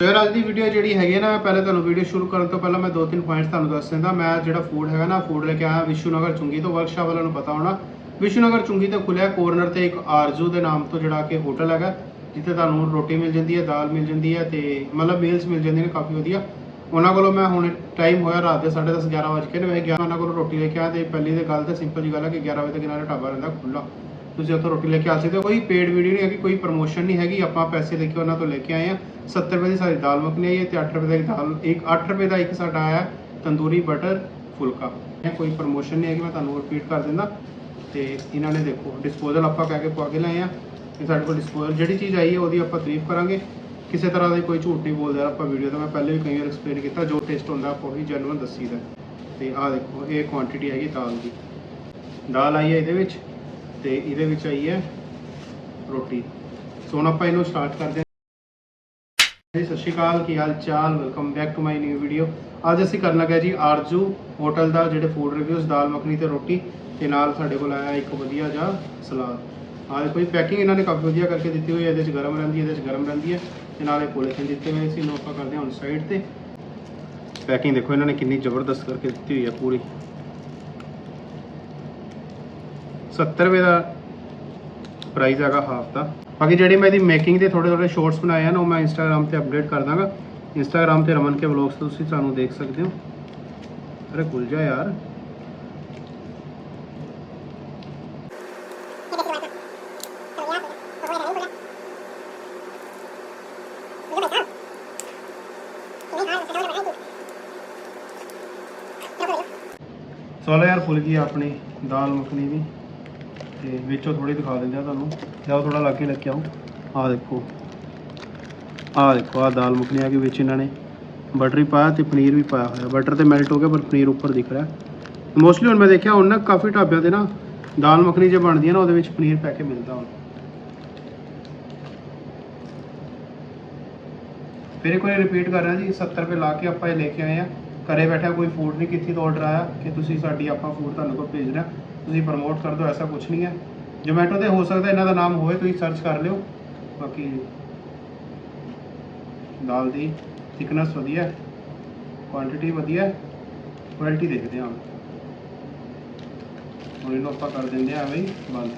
ਯਾਰ ਅੱਜ ਦੀ ਵੀਡੀਓ ਜਿਹੜੀ ਹੈਗੀ ਨਾ, ਪਹਿਲੇ ਤੁਹਾਨੂੰ ਵੀਡੀਓ ਸ਼ੁਰੂ ਕਰਨ ਤੋਂ ਪਹਿਲਾਂ ਮੈਂ ਦੋ ਤਿੰਨ ਪੁਆਇੰਟਸ ਤੁਹਾਨੂੰ ਦੱਸ ਦਿੰਦਾ। ਮੈਂ ਜਿਹੜਾ ਫੂਡ ਹੈਗਾ ਨਾ ਫੂਡ ਲੈ ਕੇ ਆਇਆ ਵਿਸ਼ੂ ਨਗਰ ਚੁੰਗੀ ਤੋਂ ਵਰਕਸ਼ਾਪ ਵਾਲਿਆਂ ਨੂੰ ਪਤਾ ਹੋਣਾ। ਵਿਸ਼ੂ ਨਗਰ ਚੁੰਗੀ ਤੇ ਖੁੱਲਿਆ ਕੋਰਨਰ ਤੇ ਇੱਕ ਆਰਜ਼ੂ ਦੇ ਨਾਮ ਤੋਂ ਜਿਹੜਾ ਕਿ ਹੋਟਲ ਹੈਗਾ, ਜਿੱਥੇ ਤੁਹਾਨੂੰ ਰੋਟੀ ਮਿਲ ਜਾਂਦੀ ਹੈ, ਦਾਲ ਮਿਲ ਜਾਂਦੀ ਹੈ ਤੇ ਮਤਲਬ ਮੀਲਸ ਮਿਲ ਜਾਂਦੀਆਂ ਨੇ, ਕਾਫੀ ਵਧੀਆ। ਉਹਨਾਂ ਕੋਲੋਂ ਮੈਂ ਹੁਣ ਟਾਈਮ ਹੋਇਆ ਰਾਤ ਦੇ 10:30 11 ਵਜੇ ਕੇ ਮੈਂ ਗਿਆ ਉਹਨਾਂ ਕੋਲੋਂ ਰੋਟੀ ਲੈ ਕੇ ਆਇਆ ਤੇ ਪਹਿਲੀ ਤੇ ਗੱਲ ਤਾਂ ਸਿੰਪਲ ਜੀ ਗੱਲ ਹੈ ਕਿ 11 ਵਜੇ ਤੱਕ ਇਹਨਾਂ ਦਾ ਢਾਬਾ ਰਹਿੰਦਾ ਖੁੱਲਾ ਤੁਸੀਂ ਉੱਥੋਂ ਰੋਟੀ ਲੈ ਕੇ ਆ ਸਕਦੇ ਹੋ। ਕੋਈ ਪੇਡ ਵੀਡੀਓ ਨਹੀਂ ਹੈਗੀ, ਕੋਈ ਪ੍ਰੋਮੋਸ਼ਨ ਨਹੀਂ ਹੈਗੀ। ਆਪਾਂ ਪੈਸੇ ਲੈ ਕੇ ਉਹਨਾਂ ਤੋਂ ਲੈ ਕੇ ਆਏ ਆ 70 ਰੁਪਏ ਦੀ ਸਾਡੀ ਦਾਲ ਮੱਖਣੀ ਆਈ ਹੈ ਤੇ 8 ਰੁਪਏ ਦਾ ਇੱਕ ਦਾਲ, ਇੱਕ 8 ਰੁਪਏ ਦਾ ਇੱਕ ਸਾਡਾ ਆਇਆ ਤੰਦੂਰੀ ਬਟਰ ਫੁਲਕਾ। ਕੋਈ ਪ੍ਰੋਮੋਸ਼ਨ ਨਹੀਂ ਹੈਗੀ, ਮੈਂ ਤੁਹਾਨੂੰ ਰਿਪੀਟ ਕਰ ਦਿੰਦਾ। ਤੇ ਇਹਨਾਂ ਨੇ ਦੇਖੋ ਡਿਸਪੋਜ਼ਲ ਆਪਾਂ ਕਹਿ ਕੇ ਪਵਾ ਕੇ ਲਾਏ ਆ ਇਹ ਸਾਡੇ ਕੋਲ ਡਿਸਪੋਜ਼ਲ ਜਿਹੜੀ ਚੀਜ਼ ਆਈ ਹੈ, ਉਹਦੀ ਆਪਾਂ ਤਾਰੀਫ ਕਰਾਂਗੇ। ਕਿਸੇ ਤਰ੍ਹਾਂ ਦਾ ਕੋਈ ਝੂਠ ਨਹੀਂ ਬੋਲਦੇ ਆਪਾਂ ਵੀਡੀਓ ਤਾਂ। ਮੈਂ ਪਹਿਲੇ ਵੀ ਕਈ ਵਾਰ ਐਕਸਪਲੇਨ ਕੀਤਾ, ਜੋ ਟੇਸਟ ਹੁੰਦਾ ਆਪਾਂ ਉਹੀ ਜੈਨੂਇਨ ਦੱਸੀਦਾ। ਤੇ ਆਹ ਦੇਖੋ, ਇਹ ਕੁਆਂਟੀਟੀ ਹੈਗੀ ਦਾਲ ਦੀ। ਦਾਲ ਆਈ ਹੈ ਇਹਦੇ ਵਿੱਚ। ਤੇ ਇਹਦੇ ਵਿੱਚ ਆਈ ਹੈ ਰੋਟੀ। ਸੋ ਹੁਣ ਆਪਾਂ ਇਹਨੂੰ ਸਟਾਰਟ ਕਰਦੇ ਹਾਂ। ਜੀ, ਸਤਿ ਸ਼੍ਰੀ ਅਕਾਲ, ਕੀ ਹਾਲ ਚਾਲ? Welcome back to my new video ਅੱਜ ਅਸੀਂ ਕਰਨ ਲੱਗੇ ਜੀ ਆਰਜੂ ਹੋਟਲ ਦਾ ਜਿਹੜੇ ਫੂਡ ਰਿਵਿਊਜ਼ ਦਾਲ ਮੱਖਣੀ ਤੇ ਰੋਟੀ। ਤੇ ਨਾਲ ਸਾਡੇ ਕੋਲ ਆਇਆ ਇੱਕ ਵਧੀਆ ਜਿਹਾ ਸਲਾਦ। ਆਹ ਕੋਈ ਪੈਕਿੰਗ ਇਹਨਾਂ ਨੇ ਕਾਫੀ ਵਧੀਆ ਕਰਕੇ ਦਿੱਤੀ ਹੋਈ ਹੈ। ਇਹਦੇ 'ਚ ਗਰਮ ਰਹਿੰਦੀ ਹੈ, ਇਹਦੇ 'ਚ ਗਰਮ ਰਹਿੰਦੀ ਹੈ। ਤੇ ਨਾਲੇ ਪੋਲੀਥੀਨ ਦਿੱਤੇ ਹੋਏ ਸੀ। ਇਹਨੂੰ ਆਪਾਂ ਕਰਦੇ ਹਾਂ ਹੁਣ ਸਾਈਡ ਤੇ। ਪੈਕਿੰਗ ਦੇਖੋ, ਇਹਨਾਂ ਨੇ ਕਿੰਨੀ ਜ਼ਬਰਦਸਤ ਕਰਕੇ ਦਿੱਤੀ ਹੋਈ ਹੈ ਪੂਰੀ। 70 ਰੁਪਏ ਦਾ ਪ੍ਰਾਈਸ ਹੈਗਾ ਹਾਫ ਦਾ। ਬਾਕੀ ਜਿਹੜੀ ਮੈਂ ਇਹਦੀ ਮੇਕਿੰਗ ਦੇ ਥੋੜੇ ਥੋੜੇ ਸ਼ਾਰਟਸ ਬਣਾਏ ਹਨ, ਉਹ ਮੈਂ ਇੰਸਟਾਗ੍ਰam ਤੇ ਅਪਡੇਟ ਕਰ ਦਾਂਗਾ। ਇੰਸਟਾਗ੍ਰam ਤੇ ਰਮਨ ਕੇ ਵਲੌਗਸ ਤੁਸੀਂ ਸਾਨੂੰ ਦੇਖ ਸਕਦੇ ਹੋ। ਅਰੇ ਖੁੱਲ ਜਾ ਯਾਰ। ਚਲੋ ਯਾਰ ਫੁੱਲ ਗਈ ਆਪਣੀ ਦਾਲ ਮੱਖਣੀ ਵੀ। ਤੇ ਵਿੱਚੋਂ ਥੋੜੀ ਦਿਖਾ ਦਿੰਦੇ ਆ ਤੁਹਾਨੂੰ। ਜਾਓ ਥੋੜਾ ਲੱਗੇ ਲੈ ਕੇ ਆਓ। ਆਹ ਦੇਖੋ। ਆਹ ਦੇਖੋ, ਆਹ ਦਾਲ ਮੱਖਣੀ ਆ ਕੇ ਵਿੱਚ ਇਹਨਾਂ ਨੇ। ਬਟਰ ਹੀ ਪਾਇਆ ਤੇ ਪਨੀਰ ਵੀ ਪਾਇਆ ਹੋਇਆ। ਬਟਰ ਤੇ ਮੈਲਟ ਹੋ ਗਿਆ, ਪਰ ਪਨੀਰ ਉੱਪਰ ਦਿਖ ਰਿਹਾ। ਮੋਸਟਲੀ ਹੁਣ ਮੈਂ ਦੇਖਿਆ, ਹੁਣ ਨਾ ਕਾਫੀ ਢਾਬਿਆਂ ਤੇ ਨਾ ਦਾਲ ਮੱਖਣੀ ਜੇ ਬਣਦੀ ਹੈ ਨਾ, ਉਹਦੇ ਵਿੱਚ ਪਨੀਰ ਪੈ ਕੇ ਮਿਲਦਾ ਹੁਣ। ਫਿਰ ਇੱਕ ਵਾਰ ਰਿਪੀਟ ਕਰ ਰਿਹਾ ਜੀ 70 ਰੁਪਏ ਲਾ ਕੇ ਆਪਾਂ ਇਹ ਲੈ ਕੇ ਆਏ ਆ। ਘਰੇ ਬੈਠਾ ਕੋਈ ਫੂਡ ਨਹੀਂ ਕੀਤੀ ਤੋਂ ਆਰਡਰ ਆਇਆ, ਕਿ ਤੁਸੀਂ ਸਾਡੀ ਆਪਾਂ ਫੂਡ ਤੁਹਾਨੂੰ ਕੋਲ ਭੇਜ ਰਿਹਾ ਤੁਸੀਂ ਪ੍ਰਮੋਟ ਕਰ ਦਿਓ, ਐਸਾ ਕੁਝ ਨਹੀਂ ਹੈ। ਜੋਮੈਟੋ ਤੇ ਹੋ ਸਕਦਾ ਇਹਨਾਂ ਦਾ ਨਾਮ ਹੋਵੇ, ਤੁਸੀਂ ਸਰਚ ਕਰ ਲਿਓ। ਬਾਕੀ ਦਾਲ ਦੀ ਥਿਕਨੈਸ ਵਧੀਆ ਹੈ ਕੁਆਂਟੀਟੀ ਵਧੀਆ ਕੁਆਲਿਟੀ ਦੇਖਦੇ ਹਾਂ ਹੁਣ। ਇਹਨੂੰ ਆਪਾਂ ਕਰ ਦਿੰਦੇ ਆ ਐਵੇਂ ਬੰਦ।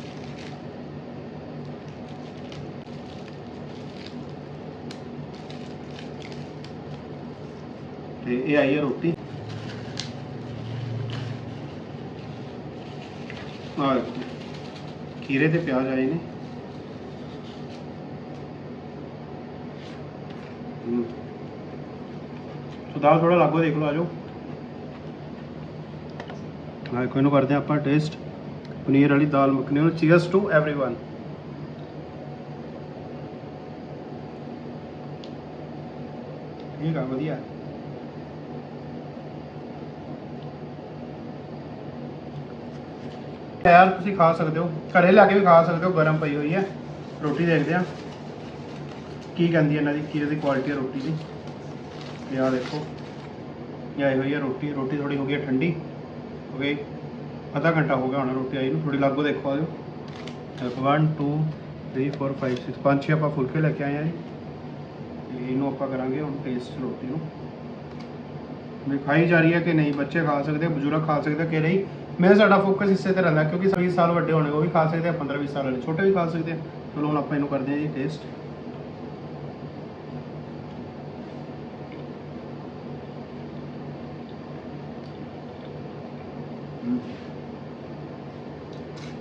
ਤੇ ਇਹ ਆਈ ਹੈ ਰੋਟੀ। ਆ ਖੀਰੇ ਤੇ ਪਿਆਜ਼ ਆਏ ਨੇ ਹਮ। ਸੋ ਦਾਲ ਥੋੜਾ ਲਾਗੋ ਦੇਖ ਲਓ ਆਜੋ ਹਾਂ ਕੋਈ ਨੂੰ ਕਰਦੇ ਹਾਂ ਆਪਾਂ ਟੇਸਟ ਪਨੀਰ ਵਾਲੀ ਦਾਲ ਮੱਖਣੀ ਨੂੰ ਚੀਅਰਸ ਟੂ एवरीवन ਠੀਕ ਆ ਵਧੀਆ ਯਾਰ ਤੁਸੀਂ ਖਾ ਸਕਦੇ ਹੋ। ਘਰੇ ਲਾ ਕੇ ਵੀ ਖਾ ਸਕਦੇ ਹੋ, ਗਰਮ ਪਈ ਹੋਈ ਹੈ। ਰੋਟੀ ਦੇਖਦੇ ਆ ਕੀ ਕਹਿੰਦੀ ਇਹਨਾਂ ਦੀ ਕੀ ਇਹਦੀ ਕੁਆਲਿਟੀ ਹੈ ਰੋਟੀ ਦੀ। ਇਹ ਆਹ ਦੇਖੋ, ਇਹ ਆਈ ਹੋਈ ਹੈ ਰੋਟੀ। ਰੋਟੀ ਥੋੜੀ ਹੋ ਗਈ ਹੈ ਠੰਡੀ। ਹੋ ਗਈ ਅੱਧਾ ਘੰਟਾ ਹੋ ਗਿਆ ਹੁਣ ਰੋਟੀ ਆਈ ਨੂੰ। ਥੋੜੀ ਲਾਗੋ ਦੇਖੋ ਆਜੋ 1 2 3 4 5 6 ਪੰਜ, ਛੇ ਆਪਾਂ ਫੁਲਕੇ ਲੈ ਕੇ ਆਏ ਆ ਜੀ। ਤੇ ਇਹਨੂੰ ਆਪਾਂ ਕਰਾਂਗੇ ਹੁਣ ਟੇਸਟ ਰੋਟੀ ਨੂੰ। ਵੀ ਖਾਈ ਜਾ ਰਹੀ ਹੈ ਕਿ ਨਹੀਂ? ਬੱਚੇ ਖਾ ਸਕਦੇ ਬਜ਼ੁਰਗ ਖਾ ਸਕਦੇ ਕਿ ਨਹੀਂ? ਮੈਂ ਸਾਡਾ ਫੋਕਸ ਇਸੇ ਤੇ ਰਹਿੰਦਾ, ਕਿਉਂਕਿ 20 ਸਾਲ ਵੱਡੇ ਹੋਣੇ, ਉਹ ਵੀ ਖਾ ਸਕਦੇ ਆ 15 20 ਸਾਲ ਵਾਲੇ, ਛੋਟੇ ਵੀ ਖਾ ਸਕਦੇ ਆ। ਚਲੋ ਹੁਣ ਆਪਾਂ ਇਹਨੂੰ ਕਰਦੇ ਆ ਜੀ ਟੇਸਟ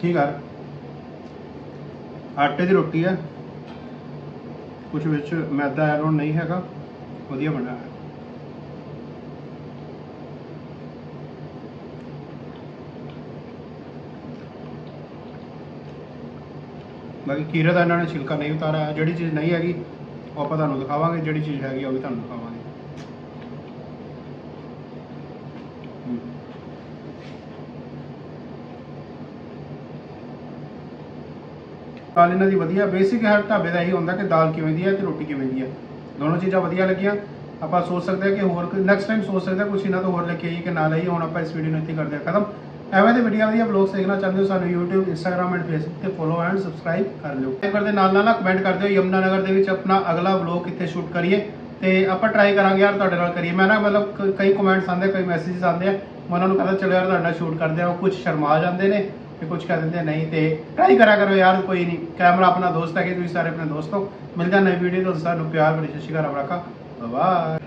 ਠੀਕ ਆ ਆਟੇ ਦੀ ਰੋਟੀ ਹੈ ਕੁਝ ਵਿੱਚ ਮੈਦਾ ਐਡ ਨਹੀਂ ਹੈਗਾ। ਵਧੀਆ ਬਣਿਆ। ਹੈ ਬਾਕੀ ਖੀਰੇ ਦਾ ਇਹਨਾਂ ਨੇ ਛਿਲਕਾ ਨਹੀਂ ਉਤਾਰਿਆ, ਜਿਹੜੀ ਚੀਜ਼ ਨਹੀਂ ਹੈਗੀ, ਉਹ ਆਪਾਂ ਤੁਹਾਨੂੰ ਦਿਖਾਵਾਂਗੇ, ਜਿਹੜੀ ਚੀਜ਼ ਹੈਗੀ ਉਹ ਵੀ ਤੁਹਾਨੂੰ ਦਿਖਾਵਾਂਗੇ। ਦਾਲ ਇਹਨਾਂ ਦੀ ਵਧੀਆ ਬੇਸਿਕ ਹਰ ਢਾਬੇ ਦਾ ਇਹੀ ਹੁੰਦਾ ਕਿ ਦਾਲ ਕਿਵੇਂ ਦੀ ਹੈ ਤੇ ਰੋਟੀ ਕਿਵੇਂ ਦੀ ਹੈ। ਦੋਨੋਂ ਚੀਜ਼ਾਂ ਵਧੀਆ ਲੱਗੀਆਂ। ਆਪਾਂ ਸੋਚ ਸਕਦੇ ਹਾਂ ਕਿ ਹੋਰ ਨੈਕਸਟ ਟਾਈਮ ਸੋਚ ਸਕਦੇ ਹਾਂ ਕੁਛ ਇਹਨਾਂ ਤੋਂ ਹੋਰ ਲੈ ਕੇ ਆਈਏ ਕਿ ਨਾ ਲਈਏ। ਹੁਣ ਆਪਾਂ ਇਸ ਵੀਡੀਓ ਨੂੰ ਇੱਥੇ ਕਰਦੇ ਹਾਂ, ਖਤਮ। ਐਵੇਂ ਦੇ ਵੀਡੀਓ ਵਧੀਆ ਵਲੌਗਸ ਦੇਖਣਾ ਚਾਹੁੰਦੇ ਹੋ, ਸਾਨੂੰ YouTube, Instagram ਐਂਡ Facebook ਤੇ ਫੋਲੋ ਐਂਡ ਸਬਸਕ੍ਰਾਈਬ ਕਰ ਲਿਓ। ਲਾਈਕ ਕਰਦੇ ਨਾਲ ਨਾਲ ਕਮੈਂਟ ਕਰ ਦਿਓ ਯਮਨਾ ਨਗਰ ਦੇ ਵਿੱਚ ਆਪਣਾ ਅਗਲਾ ਵਲੌਗ ਕਿੱਥੇ ਸ਼ੂਟ ਕਰੀਏ ਤੇ ਆਪਾਂ ਟਰਾਈ ਕਰਾਂਗੇ ਯਾਰ ਤੁਹਾਡੇ ਨਾਲ ਕਰੀਏ। ਮੈਂ ਨਾ ਮਤਲਬ ਕਈ ਕਮੈਂਟਸ ਆਉਂਦੇ ਕਈ ਮੈਸੇजेस ਆਉਂਦੇ ਆ, ਮੈਂ ਉਹਨਾਂ ਨੂੰ ਕਹਿੰਦਾ ਚਲੋ ਯਾਰ ਤੁਹਾਡੇ ਨਾਲ ਸ਼ੂਟ ਕਰਦੇ ਆ, ਉਹ ਕੁਝ ਸ਼ਰਮਾ ਜਾਂਦੇ ਨੇ ਤੇ ਕੁਝ ਕਹਿ ਦਿੰਦੇ ਨਹੀਂ ਤੇ ਟਰਾਈ ਕਰਾ ਕਰੋ ਯਾਰ, ਕੋਈ ਨਹੀਂ। ਕੈਮਰਾ ਆਪਣਾ ਦੋਸਤ ਹੈ ਕਿ ਤੁਸੀਂ ਸਾਰੇ ਆਪਣੇ ਦੋਸਤੋ ਮਿਲ ਜਾ ਨਵੀਂ ਵੀਡੀਓ ਤੋਂ ਸਾਨੂੰ ਪਿਆਰ ਬੜੀ ਸਤਿ ਸ਼੍ਰੀ ਅਕਾਲ ਰੱਖਾ ਬਾਏ